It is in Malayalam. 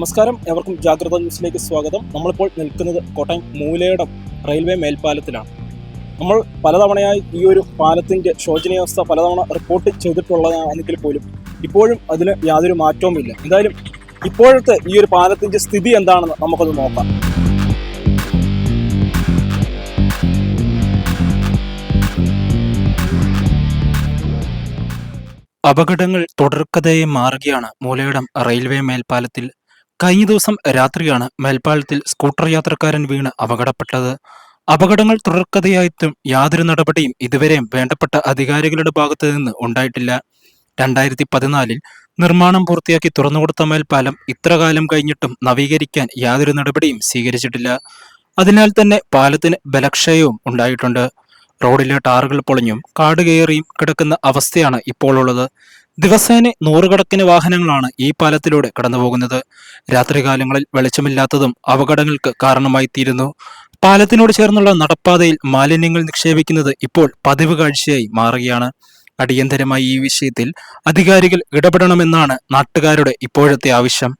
നമസ്കാരം. എവർക്കും ജാഗ്രത ന്യൂസിലേക്ക് സ്വാഗതം. നമ്മളിപ്പോൾ നിൽക്കുന്നത് കോട്ടയം മൂലയുടെ റെയിൽവേ മേൽപ്പാലത്തിലാണ്. നമ്മൾ പലതവണയായി ഈ ഒരു പാലത്തിന്റെ ശോചനീയാവസ്ഥ പലതവണ റിപ്പോർട്ട് ചെയ്തിട്ടുള്ളതാണെങ്കിൽ പോലും ഇപ്പോഴും അതിന് യാതൊരു മാറ്റവുമില്ല. എന്തായാലും ഇപ്പോഴത്തെ ഈ ഒരു പാലത്തിന്റെ സ്ഥിതി എന്താണെന്ന് നമുക്കത് നോക്കാം. അപകടങ്ങൾ തുടർക്കഥയെ മാറുകയാണ് മൂലയിടം റെയിൽവേ മേൽപ്പാലത്തിൽ കഴിഞ്ഞ ദിവസം രാത്രിയാണ് മേൽപ്പാലത്തിൽ സ്കൂട്ടർ യാത്രക്കാരൻ വീണ് അപകടപ്പെട്ടത്. അപകടങ്ങൾ തുടർക്കഥയായിട്ടും യാതൊരു നടപടിയും ഇതുവരെയും വേണ്ടപ്പെട്ട അധികാരികളുടെ ഭാഗത്തു നിന്ന് ഉണ്ടായിട്ടില്ല. രണ്ടായിരത്തി പതിനാലിൽ നിർമ്മാണം പൂർത്തിയാക്കി തുറന്നുകൊടുത്ത മേൽപ്പാലം ഇത്രകാലം കഴിഞ്ഞിട്ടും നവീകരിക്കാൻ യാതൊരു നടപടിയും സ്വീകരിച്ചിട്ടില്ല. അതിനാൽ തന്നെ പാലത്തിന് ബലക്ഷയവും ഉണ്ടായിട്ടുണ്ട്. റോഡിലെ ടാറുകൾ പൊളിഞ്ഞും കാട് കയറിയും കിടക്കുന്ന അവസ്ഥയാണ് ഇപ്പോൾ ഉള്ളത് ദിവസേന നൂറുകണക്കിന് വാഹനങ്ങളാണ് ഈ പാലത്തിലൂടെ കടന്നുപോകുന്നത്. രാത്രികാലങ്ങളിൽ വെളിച്ചമില്ലാത്തതും അപകടങ്ങൾക്ക് കാരണമായി തീരുന്നു പാലത്തിനോട് ചേർന്നുള്ള നടപ്പാതയിൽ മാലിന്യങ്ങൾ നിക്ഷേപിക്കുന്നത് ഇപ്പോൾ പതിവ് കാഴ്ചയായി മാറുകയാണ്. അടിയന്തരമായി ഈ വിഷയത്തിൽ അധികാരികൾ ഇടപെടണമെന്നാണ് നാട്ടുകാരുടെ ഇപ്പോഴത്തെ ആവശ്യം.